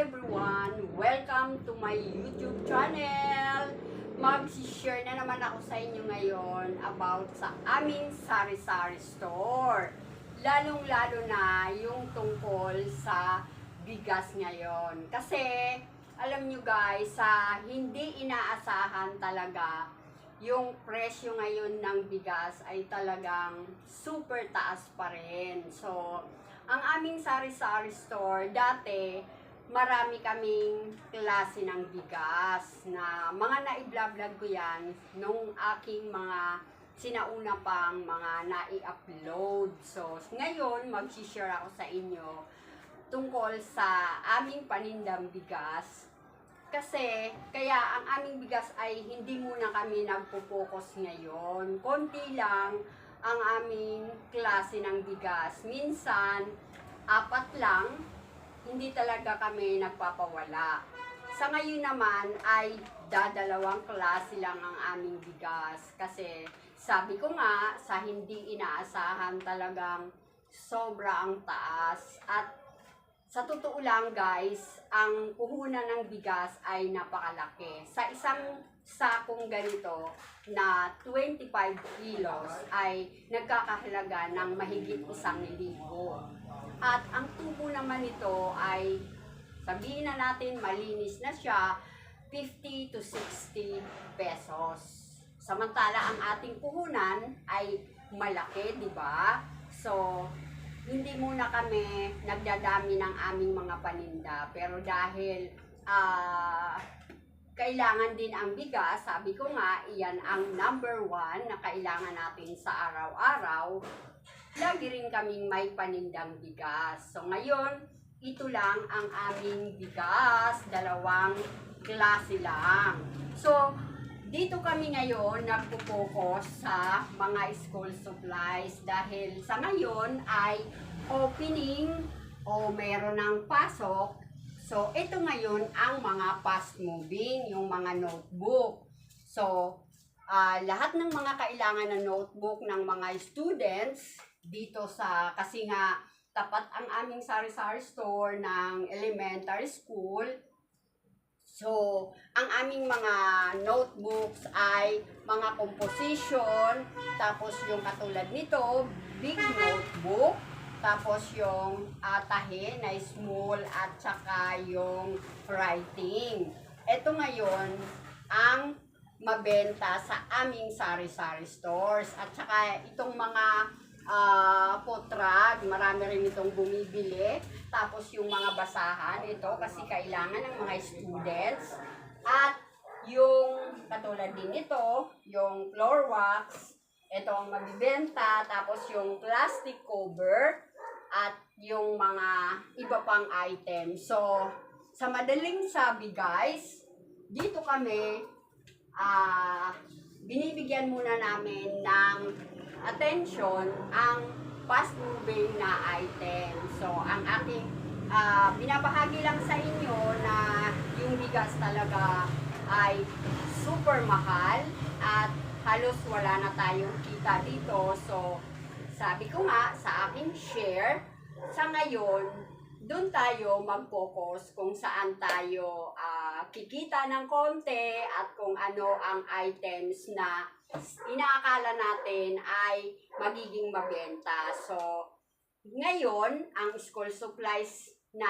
everyone! Welcome to my YouTube channel! Mag-share na naman ako sa inyo ngayon about sa aming sari-sari store. Lalong-lalo na yung tungkol sa bigas ngayon. Kasi, alam nyo guys, sa hindi inaasahan talaga yung presyo ngayon ng bigas ay talagang super taas pa rin. So, ang aming sari-sari store, dati, marami kaming klase ng bigas na mga na-vlog ko yan nung aking mga sinauna pang mga nai-upload. So, ngayon, mag-share ako sa inyo tungkol sa aming panindang bigas. Kasi, kaya ang aming bigas ay hindi muna kami nagpo-focus ngayon. Konti lang ang aming klase ng bigas. Minsan, apat lang, hindi talaga kami nagpapawala. Sa ngayon naman ay dadalawang klase lang ang aming bigas. Kasi sabi ko nga, sa hindi inaasahan talagang sobra ang taas. At sa totoo lang guys, ang puhunan ng bigas ay napakalaki. Sa isang sakong ganito na 25 kilos ay nagkakahalaga ng mahigit isang libo. At ang tubo naman nito ay sabihin na natin malinis na siya 50 to 60 pesos. Samantala ang ating puhunan ay malaki, di ba? So, hindi muna kami nagdadami ng aming mga paninda. Pero dahil ah kailangan din ang bigas, sabi ko nga, iyan ang number one na kailangan natin sa araw-araw. Lagi rin kaming may panindang bigas. So ngayon, ito lang ang aming bigas, dalawang klase lang. So, dito kami ngayon nagpo-focus sa mga school supplies dahil sa ngayon ay opening o meron ng pasok. So, ito ngayon ang mga fast moving, yung mga notebook. So, ah, lahat ng mga kailangan na notebook ng mga students dito sa, kasi nga tapat ang aming sari-sari store ng elementary school, So, ang aming mga notebooks ay mga composition, tapos yung katulad nito, big notebook, tapos yung uh, tahe na small at saka yung writing. Ito ngayon ang mabenta sa aming sari-sari stores at saka itong mga uh, potrag, marami rin itong bumibili. Tapos yung mga basahan, ito kasi kailangan ng mga students. At yung katulad din ito, yung floor wax, ito ang mabibenta. Tapos yung plastic cover at yung mga iba pang items. So, sa madaling sabi guys, dito kami ah binibigyan muna namin ng attention ang fast moving na item. So, ang aking ah, binabahagi lang sa inyo na yung bigas talaga ay super mahal at halos wala na tayong kita dito. So, sabi ko nga sa aking share, sa ngayon, doon tayo mag-focus kung saan tayo ah, kikita ng konti at kung ano ang items na inaakala natin ay magiging mabenta. So, ngayon, ang school supplies na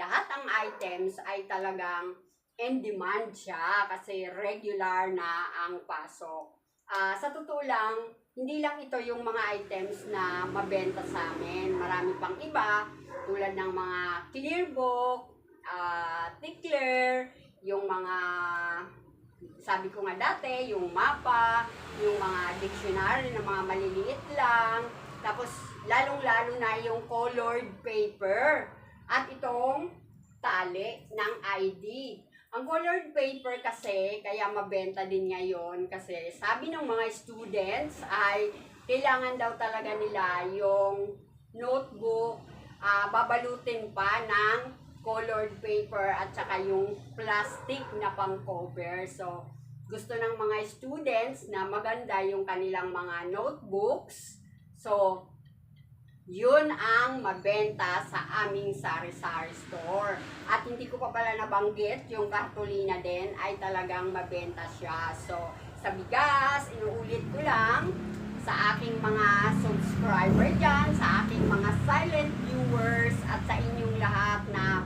lahat ang items ay talagang in demand siya kasi regular na ang pasok. Ah, sa totoo lang, hindi lang ito yung mga items na mabenta sa amin. Marami pang iba, tulad ng mga clear book, ah, tickler, yung mga sabi ko nga dati, yung mapa, yung mga dictionary na mga maliliit lang, tapos lalong-lalo na yung colored paper at itong tali ng ID. Ang colored paper kasi, kaya mabenta din ngayon kasi sabi ng mga students ay kailangan daw talaga nila yung notebook, ah, babalutin pa ng colored paper at saka yung plastic na pang cover. So, gusto ng mga students na maganda yung kanilang mga notebooks. So, yun ang mabenta sa aming sari-sari store. At hindi ko pa pala nabanggit, yung kartolina din ay talagang mabenta siya. So, sa bigas, inuulit ko lang sa aking mga subscriber dyan, sa aking mga silent viewers, at sa inyong lahat na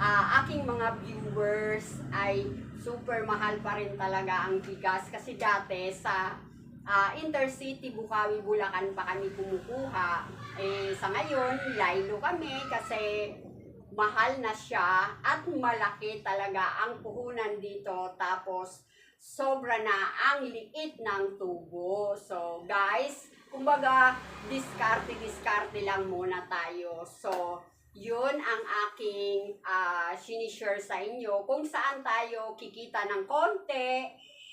ah, aking mga viewers ay super mahal pa rin talaga ang bigas. Kasi dati sa ah, Intercity, Bukawi, Bulacan pa kami kumukuha. Eh, sa ngayon, laylo kami kasi mahal na siya at malaki talaga ang puhunan dito. Tapos, sobra na ang liit ng tubo. So, guys, kumbaga, diskarte-diskarte lang muna tayo. So, yun ang aking uh, sinishare sa inyo. Kung saan tayo kikita ng konti,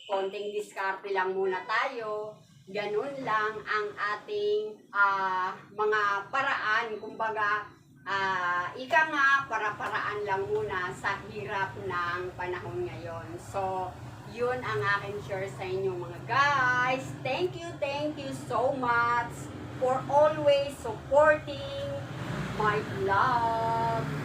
konting diskarte lang muna tayo. Ganun lang ang ating ah, mga paraan. Kumbaga, ah, ika nga, para-paraan lang muna sa hirap ng panahon ngayon. So, yun ang aking share sa inyo mga guys. Thank you, thank you so much for always supporting my vlog.